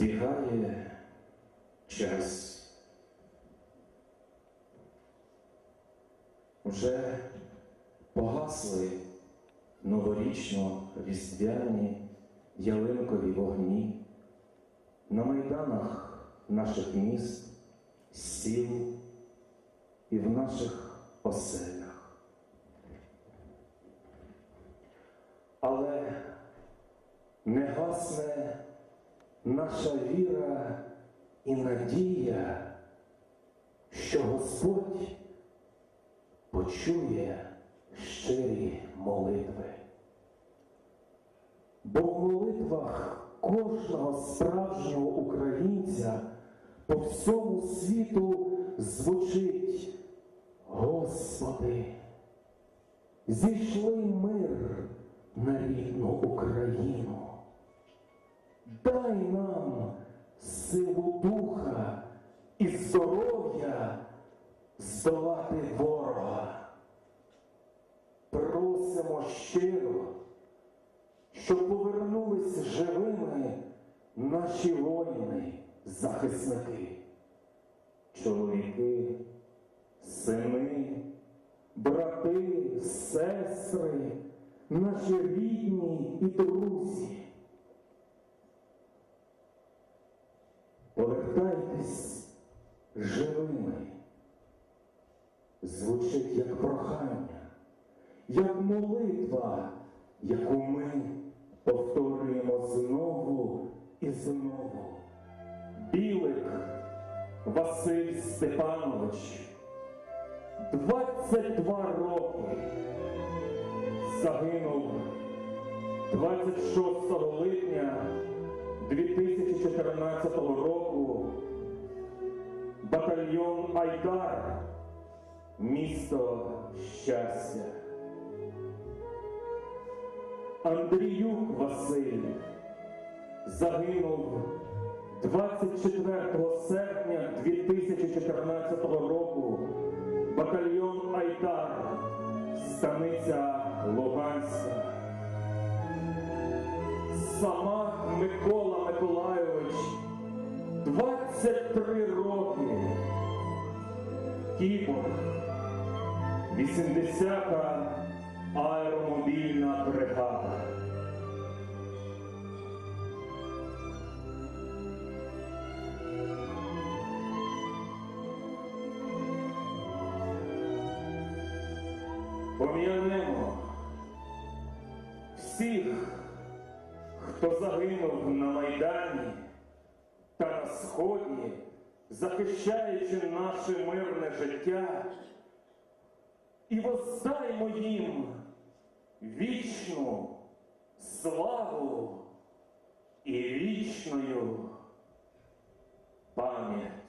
Збігає час. Вже погасли новорічно різдвяні ялинкові вогні на майданах наших міст, сіл і в наших оселях. Але не гасне наша віра і надія, що Господь почує щирі молитви. Бо в молитвах кожного справжнього українця по всьому світу звучить Господи, зійшли мир на рідну Україну. Дай нам силу духа і здоров'я здолати ворога. Просимо щиро, щоб повернулись живими наші воїни, захисники, чоловіки, сини, брати, сестри, наші рідні і друзі. Повертайтесь живими. Звучить як прохання, як молитва, яку ми повторюємо знову і знову. Білик Василь Степанович, 22 роки, загинув 26 липня 2014 року батальйон Айдар, місто щастя. Андріюк Василь загинув 24 серпня 2014 року. Батальйон Айдар, станиця Луганська. Сама Микола Миколайович 23 роки. Кіпор, 80-та аеромобільна бригада. Пом'янемо всіх, хто загинув на Майдані та на Сході, захищаючи наше мирне життя, і воздаймо їм вічну славу і вічною пам'ять.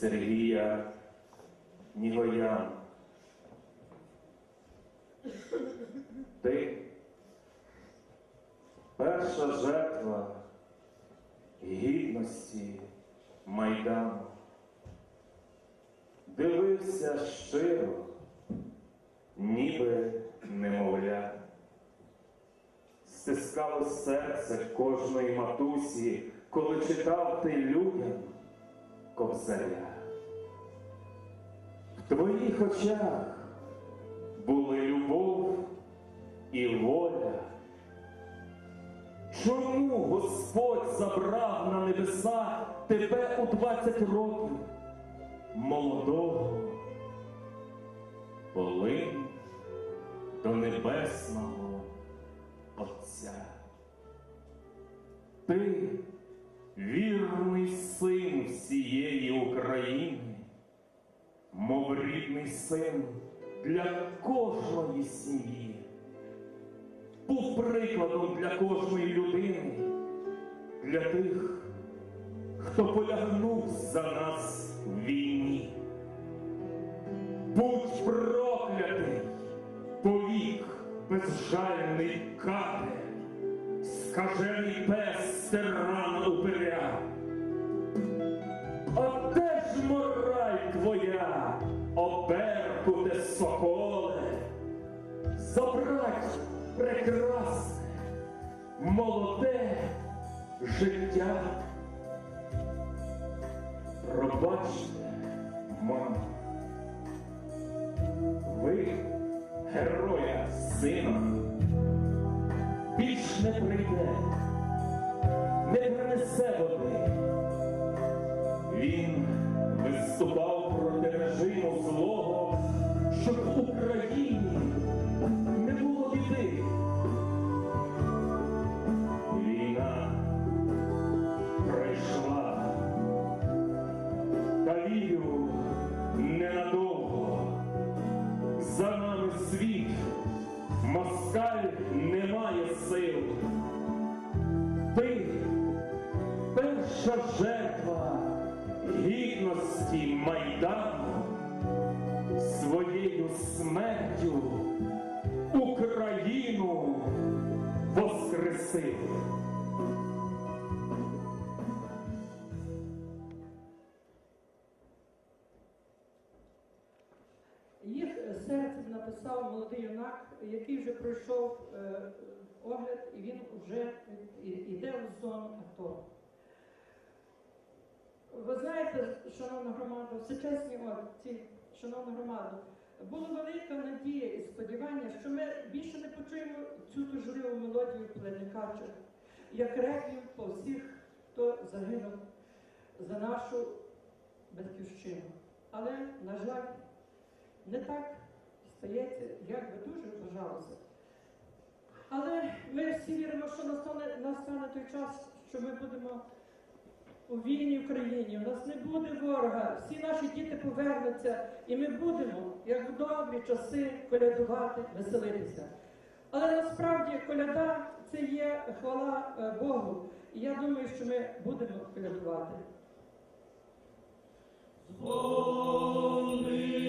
Сергія Нігоян. Ти перша жертва гідності Майдану. Дивився щиро, ніби немовля. Стискало серце кожної матусі, коли читав ти людям кобзаря. Твоїх очах були любов і воля. Чому Господь забрав на небеса тебе у 20 років, молодого, полин до небесного Отця? Ти вірний син всієї України, мов рідний син для кожної сім'ї був прикладом для кожної людини, для тих, хто полягнув за нас в війні. Будь проклятий, повік безжальний кате, скажений пес тирана упиря. Твоя, оберкуте соколе? забрать прекрасне, молоде життя. Пробачте, мамо, ви героя сина більш не прийде, не принесе води. Він виступав та ненадовго. За нами світ, москаль не має сил. Ти перша жертва гідності Майдану своєю смертю пройшов е, огляд, і він вже йде в зону АТО. Ви знаєте, шановна громада, всечесні отці, шановна громада, була велика надія і сподівання, що ми більше не почуємо цю тужливу мелодію племінкача, як реквієм по всіх, хто загинув за нашу батьківщину. Але, на жаль, не так стається, як би дуже бажалося. Але ми всі віримо, що настане, настане той час, що ми будемо у вільній Україні. У нас не буде ворога, всі наші діти повернуться, і ми будемо, як в добрі часи, колядувати, веселитися. Але насправді коляда це є хвала е, Богу. І я думаю, що ми будемо колядувати. Доля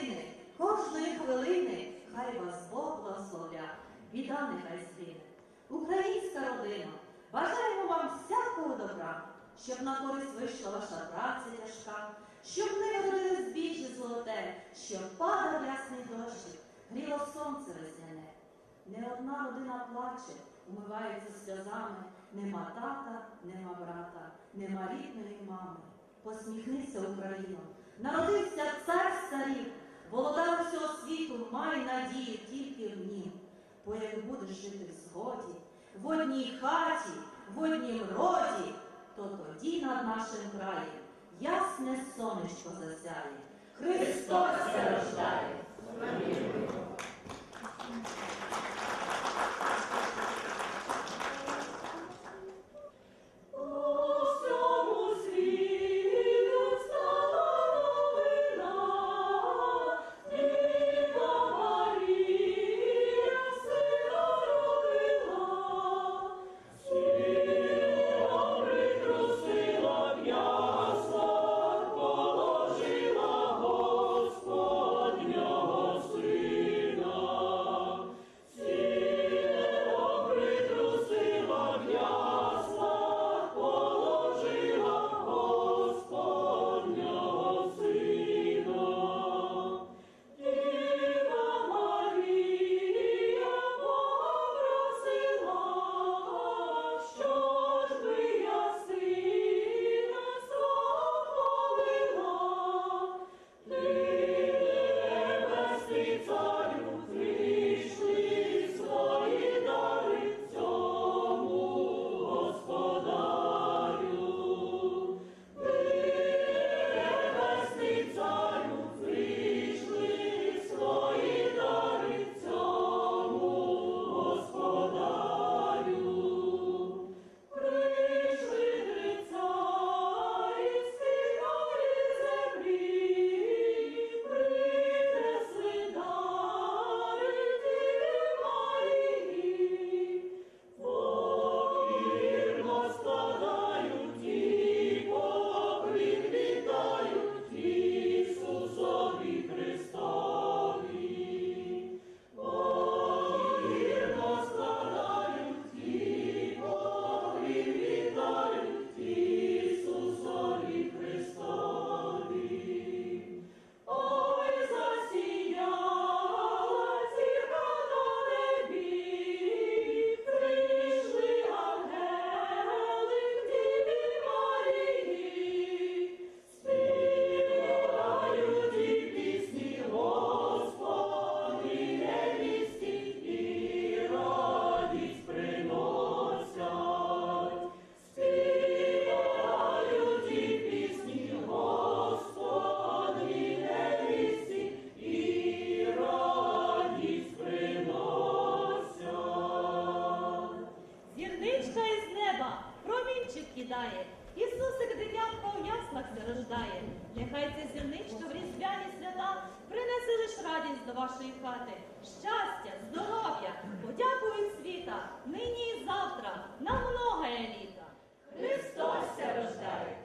години, кожної хвилини, хай вас Бог благословля, біда нехай згине. Українська родина, бажаємо вам всякого добра, щоб на користь вийшла ваша праця тяжка, щоб не родили збіжжя золоте, щоб падав ясний дощик, гріло сонце весняне. Не одна родина плаче, умивається сльозами, нема тата, нема брата, нема рідної мами. Посміхнися, Україно, народився цар старів, володар всього світу, май надію тільки в нім. Бо як будеш жити в згоді, в одній хаті, в однім роді, то тоді над нашим краєм ясне сонечко засяє. Христос на многое літа. Христос рождає.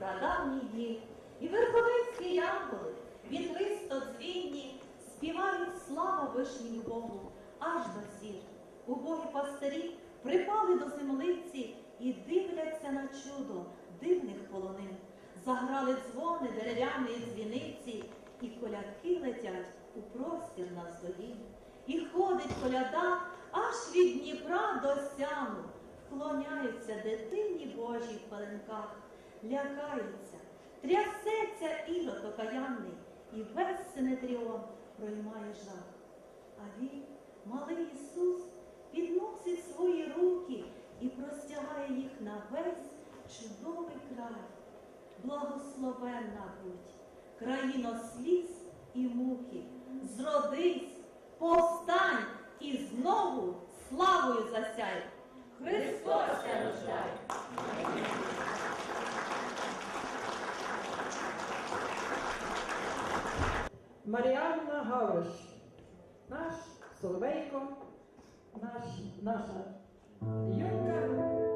Старих прадавній дів, і верховинські янголи, вітристо дзвінні, співають слава вишній Богу, аж до зір. Убогі пастирі припали до землиці і дивляться на чудо дивних полонин. Заграли дзвони дерев'яної дзвіниці, і колядки летять у простір на здолі. І ходить коляда аж від Дніпра до сяну, вклоняються дитині Божій в пеленках, лякаються, трясеться ігор окаянний, і весь синетріон проймає жах. А він, малий Ісус, підносить свої руки і простягає їх на весь чудовий край. Благословенна будь, країно сліз і муки, зродись, повстань і знову славою засяй. Христос рождає. Маріанна Гавриш, наш Соловейко, наш, наша Юрка